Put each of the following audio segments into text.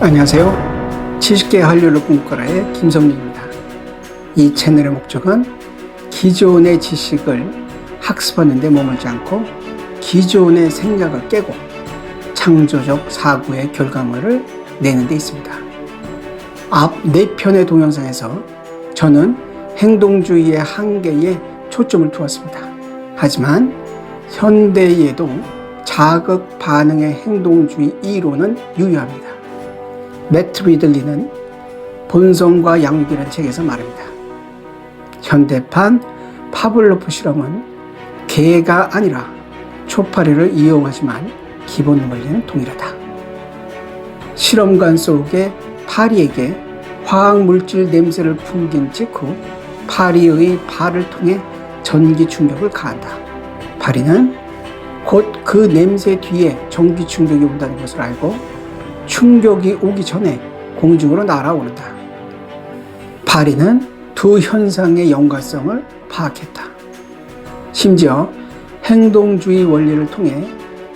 안녕하세요. 70개 한류를 꿈꿔라의 김성민입니다. 이 채널의 목적은 기존의 지식을 학습하는 데 머물지 않고 기존의 생각을 깨고 창조적 사고의 결과물을 내는 데 있습니다. 앞네 편의 동영상에서 저는 행동주의의 한계에 초점을 두었습니다. 하지만 현대에도 자극 반응의 행동주의 이론은 유효합니다. 매트 리들리는 본성과 양육이라는 책에서 말합니다. 현대판 파블로프 실험은 개가 아니라 초파리를 이용하지만 기본 원리는 동일하다. 실험관 속에 파리에게 화학 물질 냄새를 풍긴 직후 파리의 발을 통해 전기 충격을 가한다. 파리는 곧 그 냄새 뒤에 전기 충격이 온다는 것을 알고 충격이 오기 전에 공중으로 날아오른다. 파리는 두 현상의 연관성을 파악했다. 심지어 행동주의 원리를 통해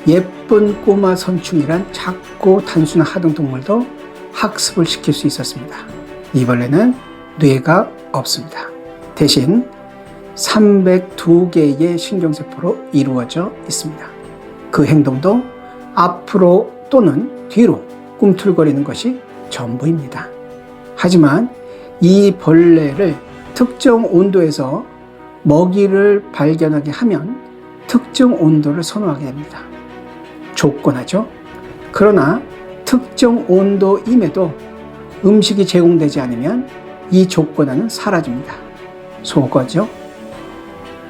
예쁜 꼬마 선충이란 작고 단순한 하등동물도 학습을 시킬 수 있었습니다. 이벌레는 뇌가 없습니다. 대신 302개의 신경세포로 이루어져 있습니다. 그 행동도 앞으로 또는 뒤로 꿈틀거리는 것이 전부입니다. 하지만 이 벌레를 특정 온도에서 먹이를 발견하게 하면 특정 온도를 선호하게 됩니다. 조건하죠. 그러나 특정 온도임에도 음식이 제공되지 않으면 이 조건하는 사라집니다. 속어죠.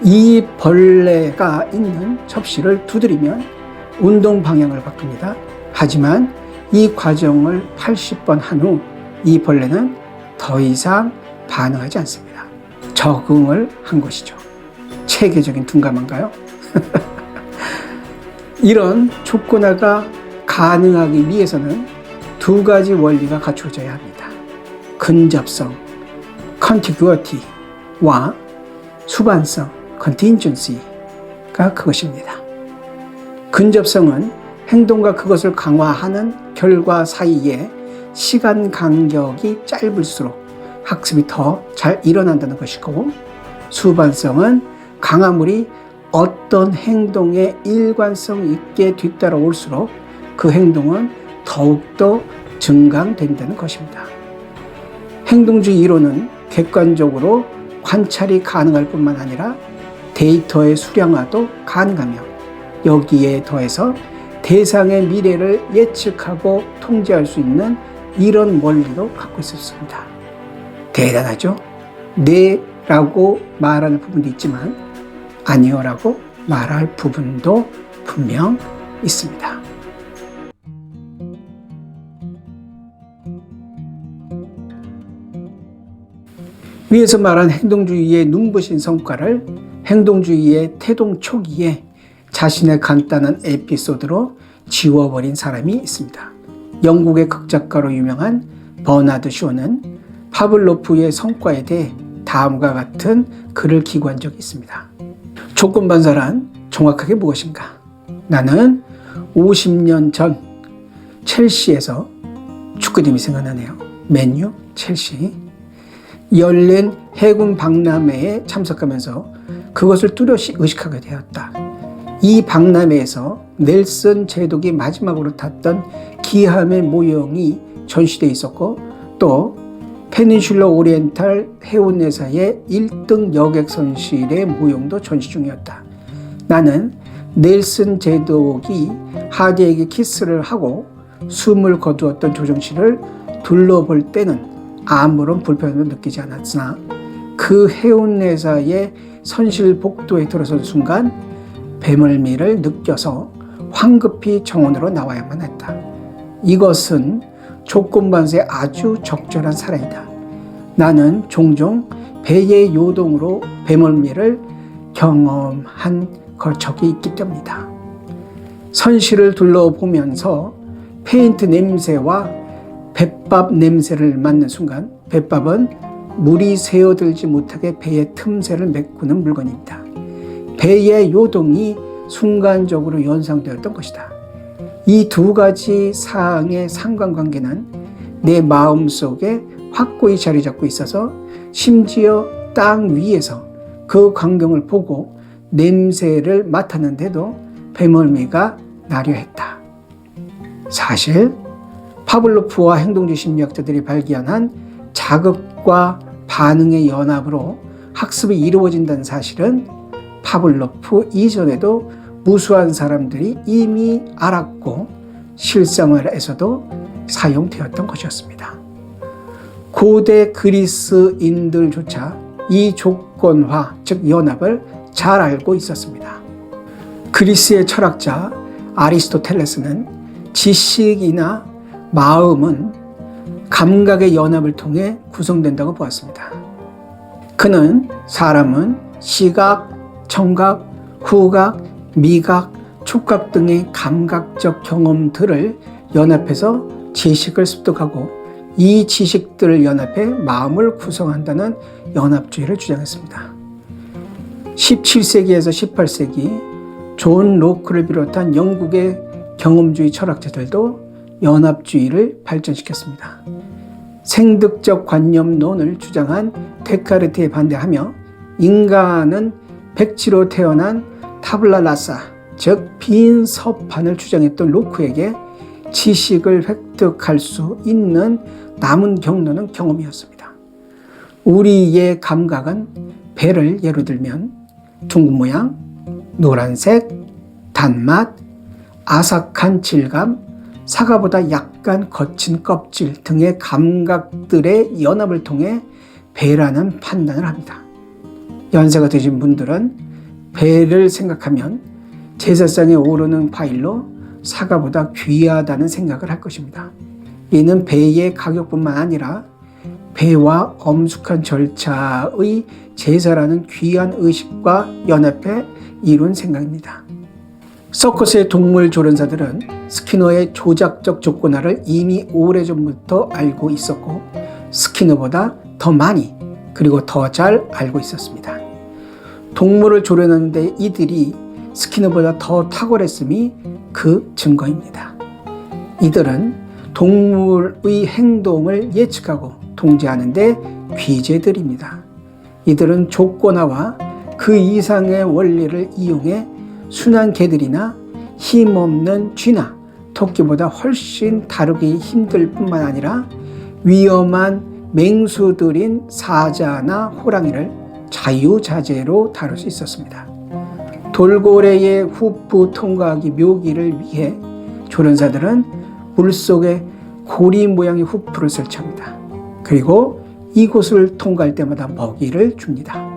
이 벌레가 있는 접시를 두드리면 운동 방향을 바꿉니다. 하지만 이 과정을 80번 한 후 이 벌레는 더 이상 반응하지 않습니다. 적응을 한 것이죠. 체계적인 둔감한가요? 이런 조건화가 가능하기 위해서는 두 가지 원리가 갖춰져야 합니다. 근접성, contiguity와 수반성, contingency가 그것입니다. 근접성은 행동과 그것을 강화하는 결과 사이에 시간 간격이 짧을수록 학습이 더 잘 일어난다는 것이고 수반성은 강화물이 어떤 행동에 일관성 있게 뒤따라올수록 그 행동은 더욱더 증강된다는 것입니다. 행동주의 이론은 객관적으로 관찰이 가능할 뿐만 아니라 데이터의 수량화도 가능하며 여기에 더해서 대상의 미래를 예측하고 통제할 수 있는 이런 원리도 갖고 있었습니다. 대단하죠? 네라고 말하는 부분도 있지만 아니요라고 말할 부분도 분명 있습니다. 위에서 말한 행동주의의 눈부신 성과를 행동주의의 태동 초기에 자신의 간단한 에피소드로 지워버린 사람이 있습니다. 영국의 극작가로 유명한 버나드 쇼는 파블로프의 성과에 대해 다음과 같은 글을 기고한 적이 있습니다. 조건반사란 정확하게 무엇인가? 나는 50년 전 첼시에서 축구팀이 생각나네요. 맨유, 첼시. 열린 해군 박람회에 참석하면서 그것을 뚜렷이 의식하게 되었다. 이 박람회에서 넬슨 제독이 마지막으로 탔던 기함의 모형이 전시되어 있었고 또 페닌슐러 오리엔탈 해운회사의 1등 여객 선실의 모형도 전시 중이었다. 나는 넬슨 제독이 하디에게 키스를 하고 숨을 거두었던 조정실을 둘러볼 때는 아무런 불편함도 느끼지 않았으나 그 해운회사의 선실 복도에 들어선 순간 배멀미를 느껴서 황급히 정원으로 나와야만 했다. 이것은 조건반사의 아주 적절한 사례이다. 나는 종종 배의 요동으로 배멀미를 경험한 적이 있기 때문이다. 선실을 둘러보면서 페인트 냄새와 뱃밥 냄새를 맡는 순간 뱃밥은 물이 새어들지 못하게 배의 틈새를 메꾸는 물건입니다. 배의 요동이 순간적으로 연상되었던 것이다. 이 두 가지 사항의 상관관계는 내 마음 속에 확고히 자리 잡고 있어서 심지어 땅 위에서 그 광경을 보고 냄새를 맡았는데도 배멀미가 나려 했다. 사실 파블로프와 행동주 심리학자들이 발견한 자극과 반응의 연합으로 학습이 이루어진다는 사실은 파블로프 이전에도 무수한 사람들이 이미 알았고 실생활에서도 사용되었던 것이었습니다. 고대 그리스인들조차 이 조건화, 즉 연합을 잘 알고 있었습니다. 그리스의 철학자 아리스토텔레스는 지식이나 마음은 감각의 연합을 통해 구성된다고 보았습니다. 그는 사람은 시각, 청각, 후각, 미각, 촉각 등의 감각적 경험들을 연합해서 지식을 습득하고 이 지식들을 연합해 마음을 구성한다는 연합주의를 주장했습니다. 17세기에서 18세기 존 로크를 비롯한 영국의 경험주의 철학자들도 연합주의를 발전시켰습니다. 생득적 관념론을 주장한 데카르트에 반대하며 인간은 백지로 태어난 타블라라사, 즉 빈 서판을 주장했던 로크에게 지식을 획득할 수 있는 남은 경로는 경험이었습니다. 우리의 감각은 배를 예로 들면 둥근 모양, 노란색, 단맛, 아삭한 질감, 사과보다 약간 거친 껍질 등의 감각들의 연합을 통해 배라는 판단을 합니다. 연세가 되신 분들은 배를 생각하면 제사상에 오르는 과일로 사과보다 귀하다는 생각을 할 것입니다. 이는 배의 가격뿐만 아니라 배와 엄숙한 절차의 제사라는 귀한 의식과 연합해 이룬 생각입니다. 서커스의 동물 조련사들은 스키너의 조작적 조건화를 이미 오래전부터 알고 있었고 스키너보다 더 많이 그리고 더 잘 알고 있었습니다. 동물을 조련하는데 이들이 스키너보다 더 탁월했음이 그 증거입니다. 이들은 동물의 행동을 예측하고 통제하는데 귀재들입니다. 이들은 조건화와 그 이상의 원리를 이용해 순한 개들이나 힘없는 쥐나 토끼보다 훨씬 다루기 힘들 뿐만 아니라 위험한 맹수들인 사자나 호랑이를 자유자재로 다룰 수 있었습니다. 돌고래의 후프 통과하기 묘기를 위해 조련사들은 물속에 고리 모양의 후프를 설치합니다. 그리고 이곳을 통과할 때마다 먹이를 줍니다.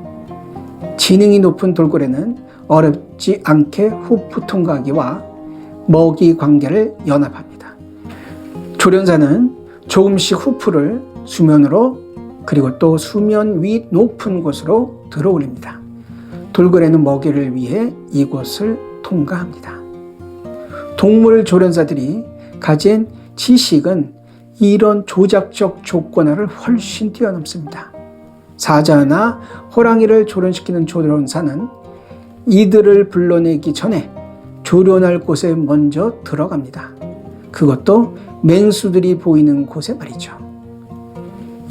지능이 높은 돌고래는 어렵지 않게 후프 통과하기와 먹이 관계를 연합합니다. 조련사는 조금씩 후프를 수면으로 그리고 또 수면 위 높은 곳으로 들어 올립니다. 돌고래는 먹이를 위해 이곳을 통과합니다. 동물 조련사들이 가진 지식은 이런 조작적 조건화를 훨씬 뛰어넘습니다. 사자나 호랑이를 조련시키는 조련사는 이들을 불러내기 전에 조련할 곳에 먼저 들어갑니다. 그것도 맹수들이 보이는 곳에 말이죠.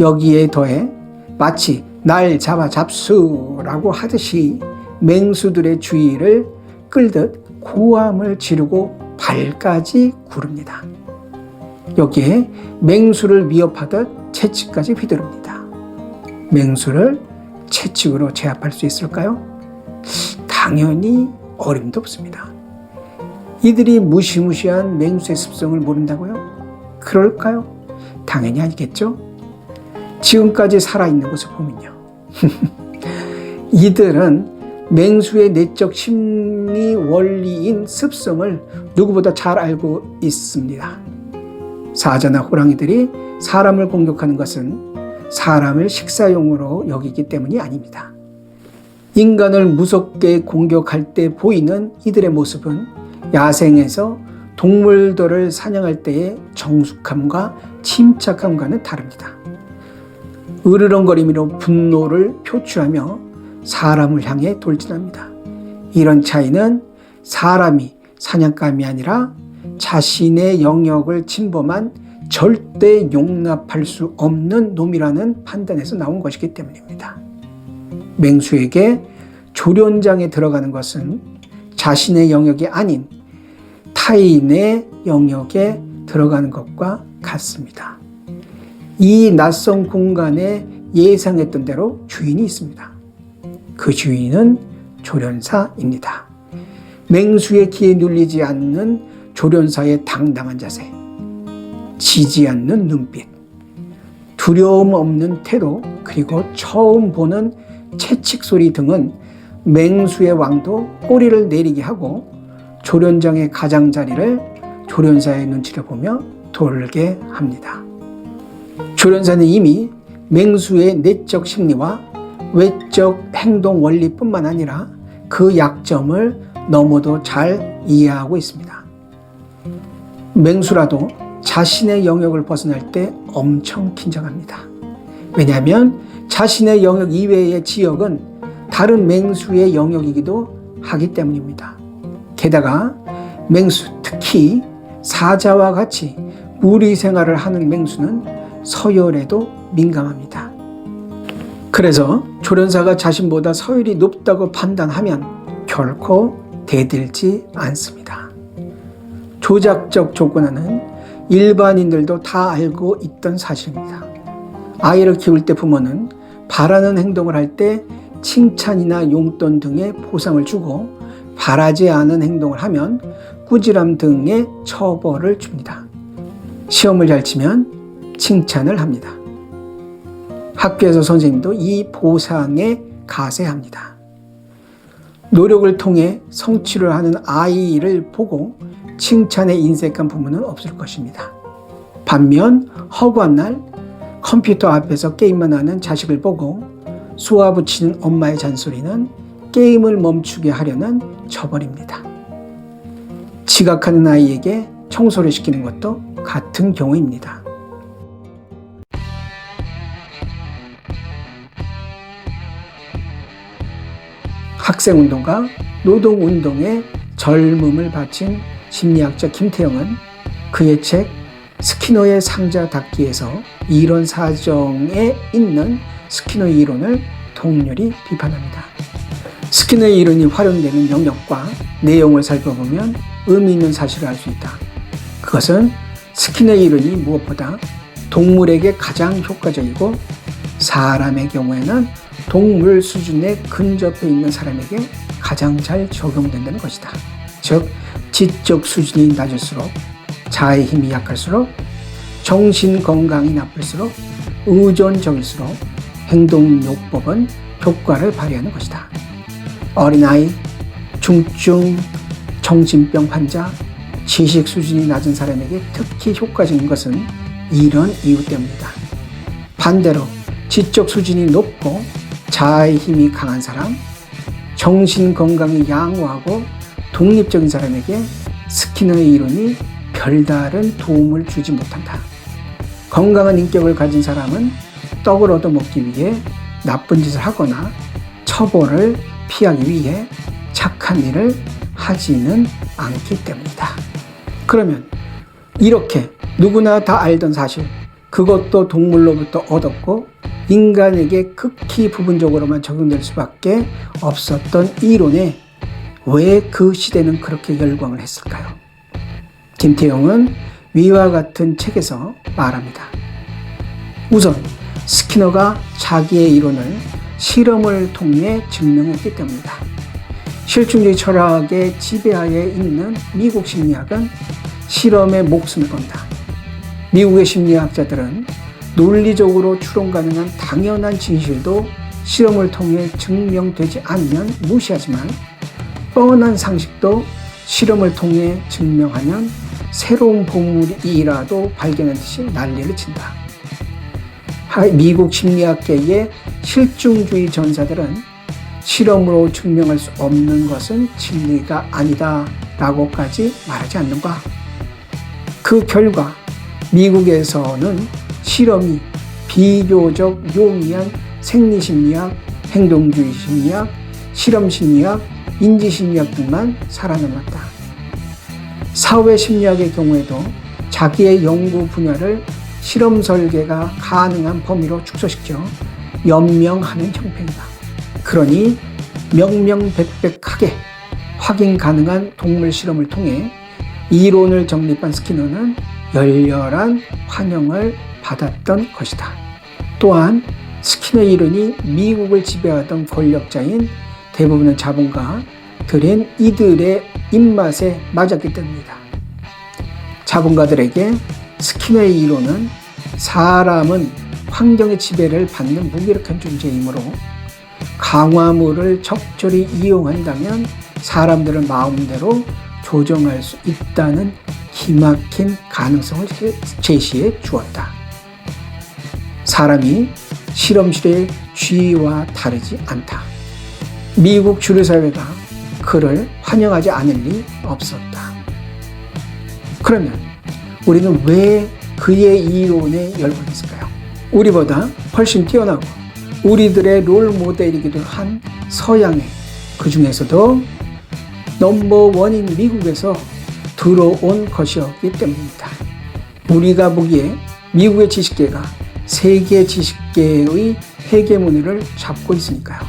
여기에 더해 마치 날 잡아 잡수라고 하듯이 맹수들의 주의를 끌듯 고함을 지르고 발까지 구릅니다. 여기에 맹수를 위협하듯 채찍까지 휘두릅니다. 맹수를 채찍으로 제압할 수 있을까요? 당연히 어림도 없습니다. 이들이 무시무시한 맹수의 습성을 모른다고요? 그럴까요? 당연히 아니겠죠? 지금까지 살아있는 것을 보면요. 이들은 맹수의 내적 심리 원리인 습성을 누구보다 잘 알고 있습니다. 사자나 호랑이들이 사람을 공격하는 것은 사람을 식사용으로 여기기 때문이 아닙니다. 인간을 무섭게 공격할 때 보이는 이들의 모습은 야생에서 동물들을 사냥할 때의 정숙함과 침착함과는 다릅니다. 으르렁거림으로 분노를 표출하며 사람을 향해 돌진합니다. 이런 차이는 사람이 사냥감이 아니라 자신의 영역을 침범한 절대 용납할 수 없는 놈이라는 판단에서 나온 것이기 때문입니다. 맹수에게 조련장에 들어가는 것은 자신의 영역이 아닌 타인의 영역에 들어가는 것과 같습니다. 이 낯선 공간에 예상했던 대로 주인이 있습니다. 그 주인은 조련사입니다. 맹수의 기에 눌리지 않는 조련사의 당당한 자세, 지지 않는 눈빛, 두려움 없는 태도, 그리고 처음 보는 채찍 소리 등은 맹수의 왕도 꼬리를 내리게 하고 조련장의 가장자리를 조련사의 눈치를 보며 돌게 합니다. 조련사는 이미 맹수의 내적 심리와 외적 행동 원리뿐만 아니라 그 약점을 너무도 잘 이해하고 있습니다. 맹수라도 자신의 영역을 벗어날 때 엄청 긴장합니다. 왜냐하면 자신의 영역 이외의 지역은 다른 맹수의 영역이기도 하기 때문입니다. 게다가 맹수, 특히 사자와 같이 무리 생활을 하는 맹수는 서열에도 민감합니다. 그래서 조련사가 자신보다 서열이 높다고 판단하면 결코 대들지 않습니다. 조작적 조건하는 일반인들도 다 알고 있던 사실입니다. 아이를 키울 때 부모는 바라는 행동을 할 때 칭찬이나 용돈 등의 보상을 주고 바라지 않은 행동을 하면 꾸지람 등의 처벌을 줍니다. 시험을 잘 치면 칭찬을 합니다. 학교에서 선생님도 이 보상에 가세합니다. 노력을 통해 성취를 하는 아이를 보고 칭찬에 인색한 부모는 없을 것입니다. 반면 허구한 날 컴퓨터 앞에서 게임만 하는 자식을 보고 쏘아붙이는 엄마의 잔소리는 게임을 멈추게 하려는 처벌입니다. 지각하는 아이에게 청소를 시키는 것도 같은 경우입니다. 학생운동가 노동운동에 젊음을 바친 심리학자 김태영은 그의 책 스키너의 상자 닫기에서 이런 사정에 있는 스키너의 이론을 통렬히 비판합니다. 스키너의 이론이 활용되는 영역과 내용을 살펴보면 의미 있는 사실을 알 수 있다. 그것은 스키너의 이론이 무엇보다 동물에게 가장 효과적이고 사람의 경우에는 동물 수준에 근접해 있는 사람에게 가장 잘 적용된다는 것이다. 즉, 지적 수준이 낮을수록 자의 힘이 약할수록 정신 건강이 나쁠수록 의존적일수록 행동요법은 효과를 발휘하는 것이다. 어린아이, 중증 정신병 환자, 지식 수준이 낮은 사람에게 특히 효과적인 것은 이런 이유 때문이다. 반대로 지적 수준이 높고 자아의 힘이 강한 사람, 정신 건강이 양호하고 독립적인 사람에게 스키너의 이론이 별다른 도움을 주지 못한다. 건강한 인격을 가진 사람은 떡을 얻어먹기 위해 나쁜 짓을 하거나 처벌을 피하기 위해 착한 일을 하지는 않기 때문이다. 그러면 이렇게 누구나 다 알던 사실, 그것도 동물로부터 얻었고 인간에게 극히 부분적으로만 적용될 수밖에 없었던 이론에 왜 그 시대는 그렇게 열광을 했을까요? 김태용은 위와 같은 책에서 말합니다. 우선 스키너가 자기의 이론을 실험을 통해 증명했기 때문이다. 실존주의 철학의 지배하에 있는 미국 심리학은 실험에 목숨을 건다. 미국의 심리학자들은 논리적으로 추론 가능한 당연한 진실도 실험을 통해 증명되지 않으면 무시하지만 뻔한 상식도 실험을 통해 증명하면 새로운 보물이라도 발견한 듯이 난리를 친다. 미국 심리학계의 실증주의 전사들은 실험으로 증명할 수 없는 것은 진리가 아니다 라고까지 말하지 않는가. 그 결과 미국에서는 실험이 비교적 용이한 생리심리학, 행동주의 심리학, 실험심리학, 인지심리학 등만 살아남았다. 사회심리학의 경우에도 자기의 연구 분야를 실험 설계가 가능한 범위로 축소시켜 연명하는 형편이다. 그러니 명명백백하게 확인 가능한 동물 실험을 통해 이론을 정립한 스키너는 열렬한 환영을 받았던 것이다. 또한 스키너의 이론이 미국을 지배하던 권력자인 대부분의 자본가들인 이들의 입맛에 맞았기 때문이다. 자본가들에게 스키너의 이론은 사람은 환경의 지배를 받는 무기력한 존재이므로 강화물을 적절히 이용한다면 사람들을 마음대로 조정할 수 있다는 기막힌 가능성을 제시해 주었다. 사람이 실험실의 쥐와 다르지 않다. 미국 주류사회가 그를 환영하지 않을 리 없었다. 그러면 우리는 왜 그의 이론에 열광했을까요? 우리보다 훨씬 뛰어나고 우리들의 롤 모델이기도 한 서양의 그 중에서도 넘버 원인 미국에서 들어온 것이었기 때문입니다. 우리가 보기에 미국의 지식계가 세계 지식계의 헤게모니를 잡고 있으니까요.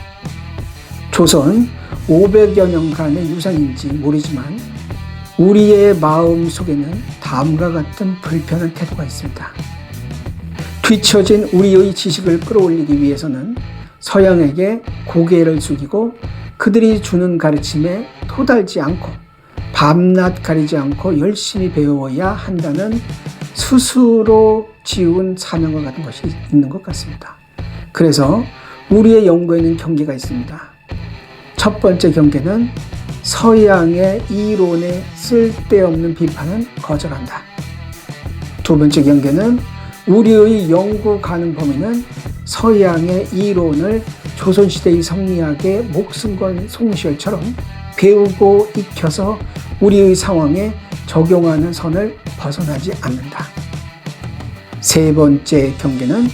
조선 500여 년간의 유산인지 모르지만 우리의 마음 속에는 다음과 같은 불편한 태도가 있습니다. 뒤처진 우리의 지식을 끌어올리기 위해서는 서양에게 고개를 숙이고 그들이 주는 가르침에 토달지 않고 밤낮 가리지 않고 열심히 배워야 한다는 스스로 지운 사명과 같은 것이 있는 것 같습니다. 그래서 우리의 연구에는 경계가 있습니다. 첫 번째 경계는 서양의 이론에 쓸데없는 비판은 거절한다. 두 번째 경계는 우리의 연구 가능 범위는 서양의 이론을 조선시대의 성리학의 목숨 건 송시열처럼 배우고 익혀서 우리의 상황에 적용하는 선을 벗어나지 않는다. 세 번째 경계는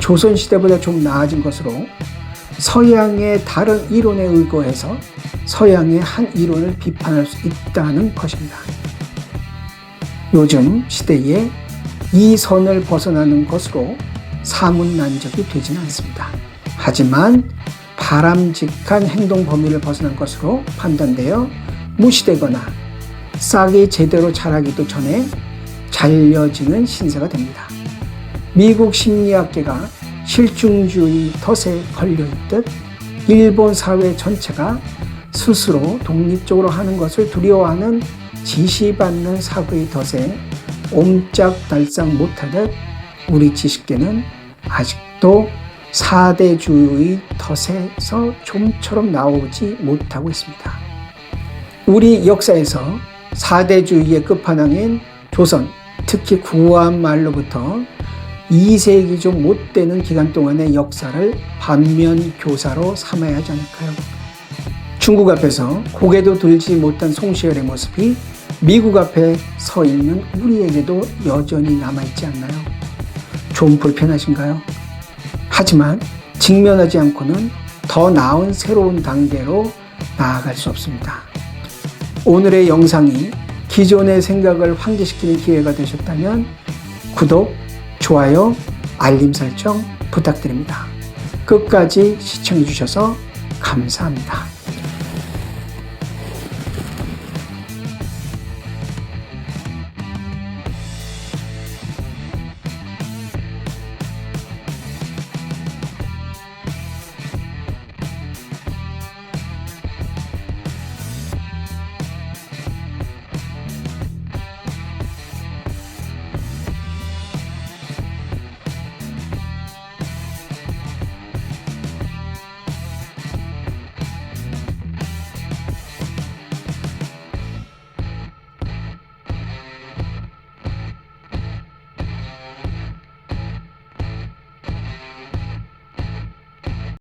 조선시대보다 좀 나아진 것으로 서양의 다른 이론에 의거해서 서양의 한 이론을 비판할 수 있다는 것입니다. 요즘 시대에 이 선을 벗어나는 것으로 사문난적이 되지는 않습니다. 하지만 바람직한 행동 범위를 벗어난 것으로 판단되어 무시되거나 싹이 제대로 자라기도 전에 잘려지는 신세가 됩니다. 미국 심리학계가 실중주의 덫에 걸려있듯 일본 사회 전체가 스스로 독립적으로 하는 것을 두려워하는 지시받는 사고의 덫에 옴짝달싹 못하듯 우리 지식계는 아직도 사대주의 덫에서 좀처럼 나오지 못하고 있습니다. 우리 역사에서 사대주의의 끝판왕인 조선, 특히 구한 말로부터 2세기 좀 못 되는 기간 동안의 역사를 반면 교사로 삼아야 하지 않을까요? 중국 앞에서 고개도 들지 못한 송시열의 모습이 미국 앞에 서 있는 우리에게도 여전히 남아있지 않나요? 좀 불편하신가요? 하지만 직면하지 않고는 더 나은 새로운 단계로 나아갈 수 없습니다. 오늘의 영상이 기존의 생각을 환기시키는 기회가 되셨다면 구독, 좋아요, 알림 설정 부탁드립니다. 끝까지 시청해 주셔서 감사합니다.